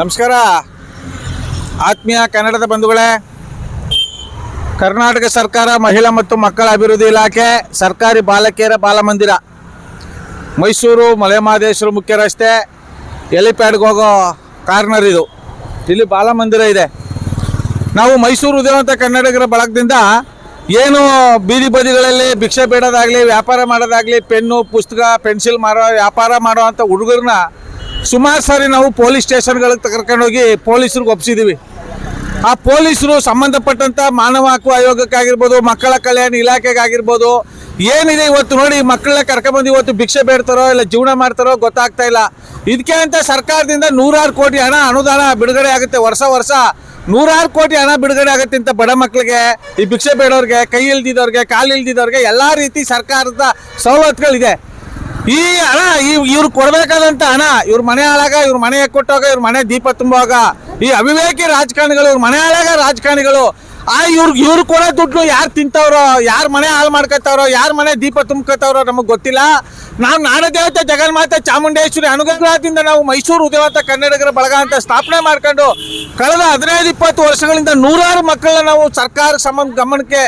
ನಮಸ್ಕಾರ. ಆತ್ಮೀಯ ಕನ್ನಡದ ಬಂಧುಗಳೇ, ಕರ್ನಾಟಕ ಸರ್ಕಾರ ಮಹಿಳಾ ಮತ್ತು ಮಕ್ಕಳ ಅಭಿವೃದ್ಧಿ ಇಲಾಖೆ, ಸರ್ಕಾರಿ ಬಾಲಕಿಯರ ಬಾಲಮಂದಿರ. ಮೈಸೂರು ಮಲೆಮಹದೇಶ್ವರ ಮುಖ್ಯ ರಸ್ತೆ ಎಲಿಪ್ಯಾಡ್ಗೆ ಹೋಗೋ ಕಾರ್ನರ್ ಇದು. ಇಲ್ಲಿ ಬಾಲಮಂದಿರ ಇದೆ. ನಾವು ಮೈಸೂರು ಉದಯವಂತ ಕನ್ನಡಿಗರ ಬಳಗದಿಂದ ಏನು ಬೀದಿ ಬದಿಗಳಲ್ಲಿ ಭಿಕ್ಷೆ ಬೇಡೋದಾಗಲಿ, ವ್ಯಾಪಾರ ಮಾಡೋದಾಗಲಿ, ಪೆನ್ನು, ಪುಸ್ತಕ, ಪೆನ್ಸಿಲ್ ಮಾರೋ, ವ್ಯಾಪಾರ ಮಾಡೋ ಅಂಥ ಹುಡುಗರನ್ನ ಸುಮಾರು ಸಾರಿ ನಾವು ಪೊಲೀಸ್ ಸ್ಟೇಷನ್ಗಳಿಗೆ ಕರ್ಕೊಂಡೋಗಿ ಪೊಲೀಸರಿಗೆ ಒಪ್ಸಿದ್ದೀವಿ ಆ ಪೊಲೀಸರು ಸಂಬಂಧಪಟ್ಟಂತ ಮಾನವ ಹಕ್ಕು ಆಯೋಗಕ್ಕಾಗಿರ್ಬೋದು, ಮಕ್ಕಳ ಕಲ್ಯಾಣ ಇಲಾಖೆಗಾಗಿರ್ಬೋದು, ಏನಿದೆ ಇವತ್ತು ನೋಡಿ, ಮಕ್ಕಳನ್ನ ಕರ್ಕೊಂಡ್ಬಂದು ಇವತ್ತು ಭಿಕ್ಷೆ ಬೇಡ್ತಾರೋ ಇಲ್ಲ ಜೀವನ ಮಾಡ್ತಾರೋ ಗೊತ್ತಾಗ್ತಾ ಇಲ್ಲ. ಇದಕ್ಕೆ ಅಂತ ಸರ್ಕಾರದಿಂದ ನೂರಾರು ಕೋಟಿ ಹಣ ಅನುದಾನ ಬಿಡುಗಡೆ ಆಗುತ್ತೆ. ವರ್ಷ ವರ್ಷ ನೂರಾರು ಕೋಟಿ ಹಣ ಬಿಡುಗಡೆ ಆಗುತ್ತೆ ಅಂತ ಬಡ ಮಕ್ಕಳಿಗೆ ಈ ಭಿಕ್ಷೆ ಬೇಡೋರಿಗೆ, ಕೈ ಇಲ್ದಿದ್ದವ್ರಿಗೆ, ಕಾಲು ಇಲ್ದಿದ್ದವ್ರಿಗೆ ಎಲ್ಲ ರೀತಿ ಸರ್ಕಾರದ ಸವಲತ್ತುಗಳಿದೆ. ಈ ಹಣ, ಈ ಇವ್ರು ಕೊಡ್ಬೇಕಾದಂತ ಹಣ, ಇವ್ರ ಮನೆ ಹಾಳಾಗ, ಇವ್ರ ಮನೆ ಕೊಟ್ಟಾಗ, ಇವ್ರ ಮನೆ ದೀಪ ತುಂಬುವಾಗ, ಈ ಅವಿವೇಕಿ ರಾಜಕಾರಣಿಗಳು, ಇವ್ರ ಮನೆ ಹಾಳಾಗ ರಾಜಕಾರಣಿಗಳು ಆ ಇವ್ರಿಗೆ ಇವ್ರು ಕೊಡೋ ದುಡ್ಡು ಯಾರು ತಿಂತವ್ರೋ, ಯಾರ ಮನೆ ಹಾಳು ಮಾಡ್ಕೊತಾವ್ರೋ, ಯಾರ ಮನೆ ದೀಪ ತುಂಬ್ಕೊತಾವ್ರೋ ನಮಗೆ ಗೊತ್ತಿಲ್ಲ. ನಾವು ನಾಡದೇವತೆ ಜಗನ್ಮಾತೆ ಚಾಮುಂಡೇಶ್ವರಿ ಅನುಗ್ರಹದಿಂದ ನಾವು ಮೈಸೂರು ಉದಯವಂತ ಕನ್ನಡಿಗರ ಬಳಗ ಅಂತ ಸ್ಥಾಪನೆ ಮಾಡ್ಕೊಂಡು ಕಳೆದ ಹದಿನೈದು, ಇಪ್ಪತ್ತು ವರ್ಷಗಳಿಂದ ನೂರಾರು ಮಕ್ಕಳನ್ನ ನಾವು ಸರ್ಕಾರ ಸಮ ಗಮನಕ್ಕೆ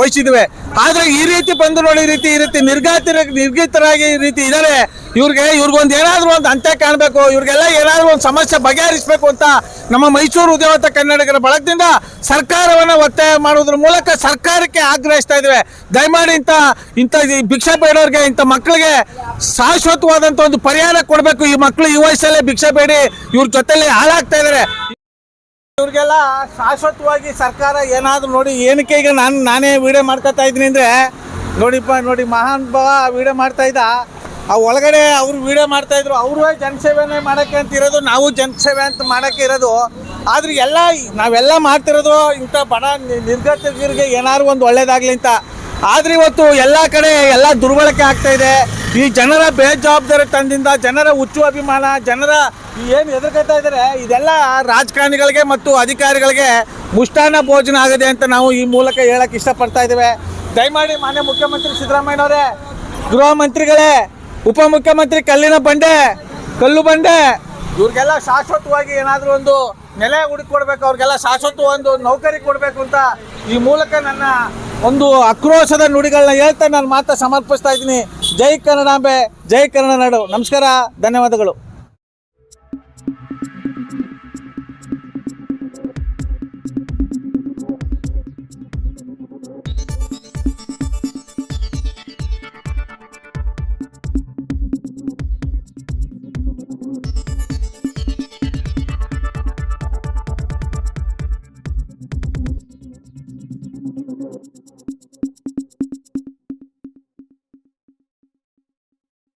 ವಹಿಸಿದ್ವಿ. ಆದ್ರೆ ಈ ರೀತಿ ಬಂದು ನೋಡಿ ಈ ರೀತಿ ಈ ರೀತಿ ನಿರ್ಗಾತಿ ನಿರ್ಗೀತರಾಗಿ ಈ ರೀತಿ ಇದ್ದಾರೆ ಇವ್ರಿಗೆ ಇವ್ರಿಗೊಂದು ಏನಾದ್ರು ಒಂದು ಅಂತ್ಯ ಕಾಣಬೇಕು, ಇವ್ರಿಗೆಲ್ಲ ಏನಾದ್ರು ಒಂದು ಸಮಸ್ಯೆ ಬಗೆಹರಿಸಬೇಕು ಅಂತ ನಮ್ಮ ಮೈಸೂರು ಉದ್ಯಮತ ಕನ್ನಡಿಗರ ಬಳಗದಿಂದ ಸರ್ಕಾರವನ್ನ ಒತ್ತಾಯ ಮಾಡೋದ್ರ ಮೂಲಕ ಸರ್ಕಾರಕ್ಕೆ ಆಗ್ರಹಿಸ್ತಾ ಇದ್ದೇವೆ. ದಯಮಾಡಿ ಇಂಥ ಇಂಥ ಭಿಕ್ಷೆ ಬೇಡೋರಿಗೆ, ಇಂಥ ಮಕ್ಕಳಿಗೆ ಶಾಶ್ವತವಾದಂಥ ಒಂದು ಪರಿಹಾರ ಕೊಡಬೇಕು. ಈ ಮಕ್ಕಳು ಈ ವಯಸ್ಸಲ್ಲೇ ಭಿಕ್ಷೆ ಬೇಡಿ, ಇವ್ರ ಜೊತೆಲಿ ಹಾಳಾಗ್ತಾ ಇದ್ದಾರೆ ಇವ್ರಿಗೆಲ್ಲ ಶಾಶ್ವತವಾಗಿ ಸರ್ಕಾರ ಏನಾದರೂ ನೋಡಿ, ಏನಕ್ಕೆ ಈಗ ನಾನು ನಾನೇ ವಿಡಿಯೋ ಮಾಡ್ಕೊತಾ ಇದ್ದೀನಿ ಅಂದರೆ, ನೋಡಿಪ್ಪ, ನೋಡಿ ಮಹಾನ್ ಭಾವ ವಿಡಿಯೋ ಮಾಡ್ತಾ ಇದ್ದ. ಆ ಒಳಗಡೆ ಅವ್ರು ವೀಡಿಯೋ ಮಾಡ್ತಾ ಇದ್ರು. ಅವರು ಜನಸೇವೆನೇ ಮಾಡೋಕ್ಕೆ ಅಂತ ಇರೋದು, ನಾವು ಜನಸೇವೆ ಅಂತ ಮಾಡೋಕ್ಕೆ ಇರೋದು. ಆದ್ರೆ ಎಲ್ಲ ನಾವೆಲ್ಲ ಮಾಡ್ತಿರೋದು ಇಂಥ ಬಡ ನಿರ್ಗತಿಗೆ ಏನಾದ್ರು ಒಂದು ಒಳ್ಳೇದಾಗ್ಲಿ ಅಂತ. ಆದ್ರೆ ಇವತ್ತು ಎಲ್ಲ ಕಡೆ ಎಲ್ಲ ದುರ್ಬಳಕೆ ಆಗ್ತಾ ಇದೆ. ಈ ಜನರ ಬೇಜವಾಬ್ದಾರಿ ತಂದಿಂದ, ಜನರ ಹುಚ್ಚು ಅಭಿಮಾನ, ಜನರ ಏನು ಎದುರ್ಕೊತಾ ಇದ್ದಾರೆ, ಇದೆಲ್ಲ ರಾಜಕಾರಣಿಗಳಿಗೆ ಮತ್ತು ಅಧಿಕಾರಿಗಳಿಗೆ ಮುಷ್ಟಾನ್ನ ಭೋಜನ ಆಗಿದೆ ಅಂತ ನಾವು ಈ ಮೂಲಕ ಹೇಳಕ್ ಇಷ್ಟಪಡ್ತಾ ಇದ್ದೇವೆ. ದಯಮಾಡಿ ಮಾನ್ಯ ಮುಖ್ಯಮಂತ್ರಿ ಸಿದ್ದರಾಮಯ್ಯನವರೇ, ಗೃಹ ಮಂತ್ರಿಗಳೇ ಉಪಮುಖ್ಯಮಂತ್ರಿ ಕಲ್ಲಿನ ಬಂಡೆ, ಕಲ್ಲು ಬಂಡೆ, ಇವ್ರಿಗೆಲ್ಲ ಶಾಶ್ವತವಾಗಿ ಏನಾದರೂ ಒಂದು ನೆಲೆ ಹುಡುಕೊಡ್ಬೇಕು, ಅವ್ರಿಗೆಲ್ಲ ಶಾಶ್ವತ ಒಂದು ನೌಕರಿ ಕೊಡಬೇಕು ಅಂತ ಈ ಮೂಲಕ ನನ್ನ ಒಂದು ಆಕ್ರೋಶದ ನುಡಿಗಳನ್ನ ಹೇಳ್ತಾ ನಾನು ಮಾತ್ರ ಸಮರ್ಪಿಸ್ತಾ ಇದ್ದೀನಿ. ಜೈ ಕನ್ನಡಾಂಬೆ ಜೈ ಕನ್ನಡ ನಾಡು. ನಮಸ್ಕಾರ ಧನ್ಯವಾದಗಳು.